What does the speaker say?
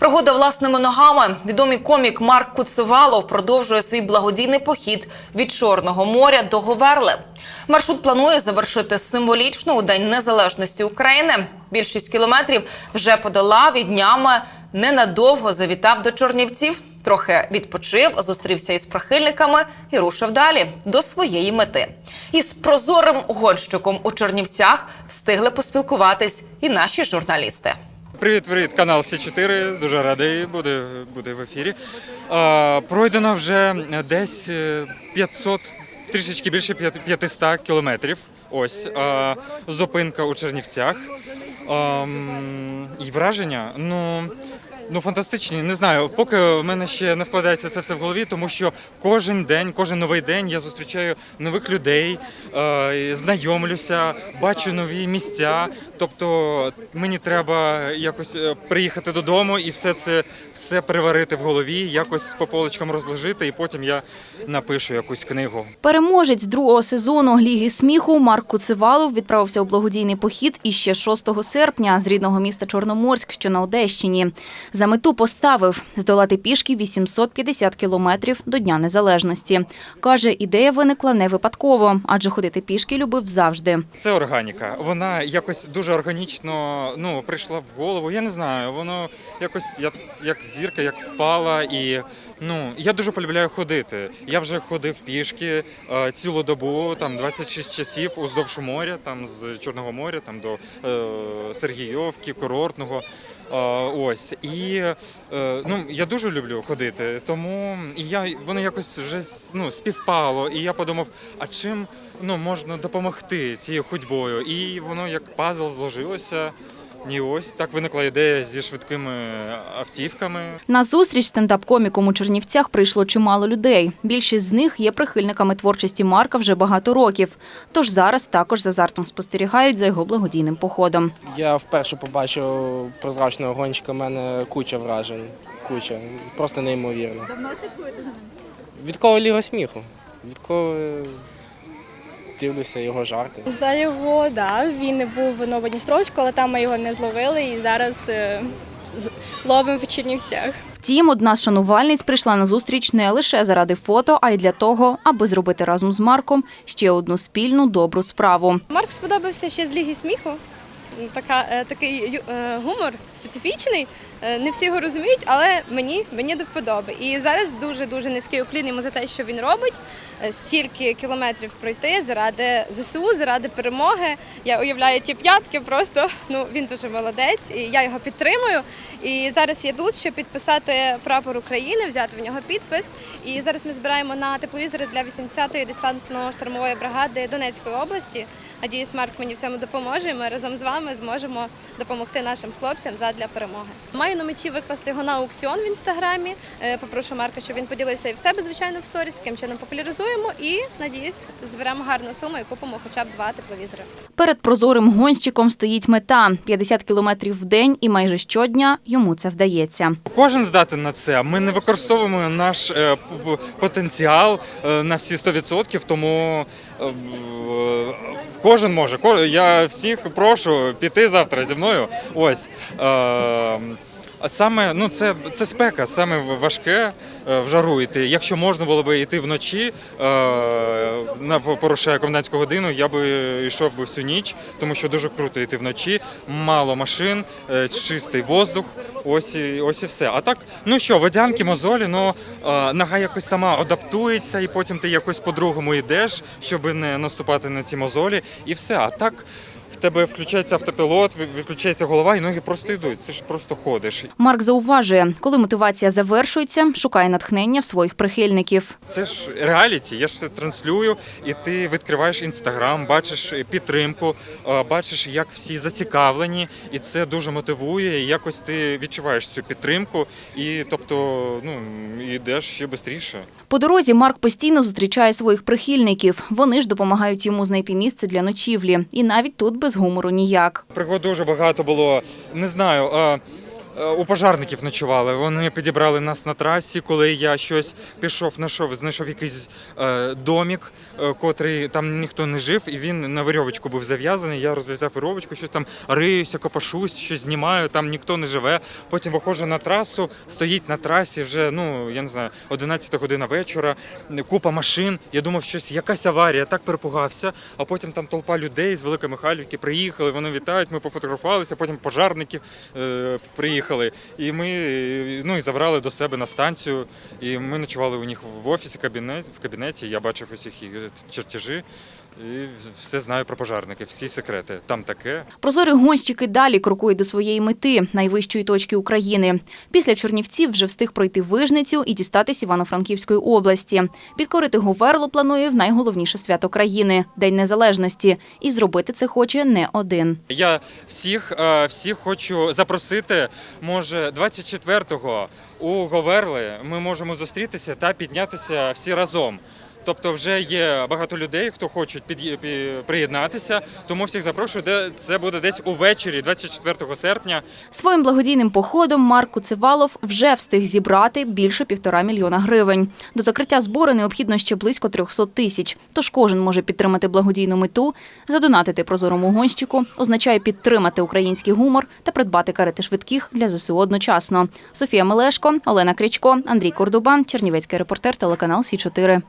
Пригода власними ногами. Відомий комік Марк Куцевалов продовжує свій благодійний похід від Чорного моря до Говерли. Маршрут планує завершити символічно у День Незалежності України. Більшість кілометрів вже подолав і днями ненадовго завітав до Чорнівців. Трохи відпочив, зустрівся із прихильниками і рушив далі до своєї мети. Із прозорим гонщиком у Чернівцях встигли поспілкуватись і наші журналісти. Привіт, привіт, канал Сі 4 Дуже радий буде, буде в ефірі. А, пройдено вже десь е, 500, трішечки більше п'ят- 500 кілометрів. Ось а, зупинка у Чернівцях. Ам, і враження, ну. Ну, фантастичні, не знаю. Поки в мене ще не вкладається це все в голові, тому що кожен день, кожен новий день я зустрічаю нових людей, е, знайомлюся, бачу нові місця. Тобто мені треба якось е, приїхати додому і все це все переварити в голові, якось по полочкам розложити, і потім я напишу якусь книгу. Переможець другого сезону Ліги сміху Марк Куцевалов відправився у благодійний похід іще 6 серпня з рідного міста Чорноморськ, що на Одещині. За мету поставив здолати пішки 850 кілометрів до Дня Незалежності. Каже, ідея виникла не випадково, адже ходити пішки любив завжди. Це органіка. Вона якось дуже органічно ну, прийшла в голову. Я не знаю, воно якось як, як зірка, як впала. І ну, я дуже полюбляю ходити. Я вже ходив пішки е, цілу добу, там 26 часів уздовж моря, там з Чорного моря, там до е, Сергійовки, курортного. Ось і е, ну я дуже люблю ходити, тому і я воно якось вже ну співпало. І я подумав, а чим ну можна допомогти цією ходьбою? І воно як пазл зложилося. І ось так виникла ідея зі швидкими автівками. На зустріч стендап-коміком у Чернівцях прийшло чимало людей. Більшість з них є прихильниками творчості Марка вже багато років. Тож зараз також з азартом спостерігають за його благодійним походом. Я вперше побачив прозрачного гонщика, в мене куча вражень. Куча. Просто неймовірно. Давно слідкуєте за ним? Відколи ліга сміху. Відколи дивлюся його жарти. За його, да, він був на Дністровську, але там ми його не зловили і зараз е, з- ловимо в Чернівцях. Втім, одна з шанувальниць прийшла на зустріч не лише заради фото, а й для того, аби зробити разом з Марком ще одну спільну добру справу. Марк сподобався ще з Ліги сміху. Така, е, такий е, гумор специфічний. Е, Не всі його розуміють, але мені, мені до вподоби. І зараз дуже дуже низький уклін йому за те, що він робить. Стільки кілометрів пройти заради ЗСУ, заради перемоги. Я уявляю ті п'ятки, просто ну він дуже молодець, і я його підтримую. І зараз я тут, щоб підписати прапор України, взяти в нього підпис. І зараз ми збираємо на тепловізори для 80-ї десантно-штурмової бригади Донецької області. Надіюсь, Марк мені в цьому допоможе. Ми разом з вами зможемо допомогти нашим хлопцям задля перемоги. Маю на меті викласти його на аукціон в інстаграмі. Е, Попрошу Марка, щоб він поділився і в себе, звичайно, в сторіс. Таким чином популяризуємо і надіюсь, зберемо гарну суму і купимо хоча б два тепловізори. Перед прозорим гонщиком стоїть мета 50 кілометрів в день, і майже щодня йому це вдається. Кожен здатен на це. Ми не використовуємо наш е, потенціал е, на всі 100%, тому кожен може. Я всіх прошу піти завтра зі мною. Ось. Е, а саме ну це, це спека, саме важке е, в жару йти. Якщо можна було б йти вночі е, на порушає комендантську годину, я би йшов би всю ніч, тому що дуже круто йти вночі, мало машин, е, чистий воздух. Ось і ось і все. А так, ну що, водянки, мозолі, ну нога якось сама адаптується, і потім ти якось по-другому йдеш, щоб не наступати на ці мозолі, і все. А так. Тебе включається автопілот, відключається голова, і ноги просто йдуть. Це ж просто ходиш. Марк зауважує, коли мотивація завершується, шукає натхнення в своїх прихильників. Це ж реаліті, я ж це транслюю, і ти відкриваєш інстаграм, бачиш підтримку, бачиш, як всі зацікавлені, і це дуже мотивує. І якось ти відчуваєш цю підтримку, і тобто ну йдеш ще швидше. По дорозі Марк постійно зустрічає своїх прихильників. Вони ж допомагають йому знайти місце для ночівлі. І навіть тут без гумору ніяк. Пригод дуже багато було. Не знаю. Е, У пожарників ночували. Вони підібрали нас на трасі, коли я щось пішов, знайшов, знайшов якийсь е, домік, е, котрий там ніхто не жив, і він на вирьовочку був зав'язаний. Я розв'язав вирьовочку, щось там риюся, копашусь, щось знімаю, там ніхто не живе. Потім виходжу на трасу, стоїть на трасі вже, ну я не знаю, 11 година вечора, купа машин. Я думав, щось якась аварія, так перепугався. А потім там толпа людей з Великої Михайлівки приїхали, вони вітають, ми пофотографувалися, потім пожарники е, приїхали. І ми ну, і забрали до себе на станцію. І ми ночували у них в офісі, кабінет, в кабінеті. Я бачив усіх їх чертежі. І все знаю про пожарників, всі секрети. Там таке. Прозорі гонщики далі крокують до своєї мети найвищої точки України. Після Чернівців вже встиг пройти Вижницю і дістатись Івано-Франківської області. Підкорити Говерло планує в найголовніше свято країни День Незалежності. І зробити це хоче не один. Я всіх, е, всіх хочу запросити. Може, 24-го у Говерли ми можемо зустрітися та піднятися всі разом. Тобто, вже є багато людей, хто хочуть під, пі- приєднатися. Тому всіх запрошую, де це буде десь увечері, 24 серпня. Своїм благодійним походом Марк Куцевалов вже встиг зібрати більше півтора мільйона гривень. До закриття збору необхідно ще близько 300 тисяч. Тож кожен може підтримати благодійну мету, задонатити прозорому гонщику, означає підтримати український гумор та придбати карети швидких для ЗСУ одночасно. Софія Мелешко, Олена Крічко, Андрій Кордубан, Чернівецький репортер, телеканал Сі 4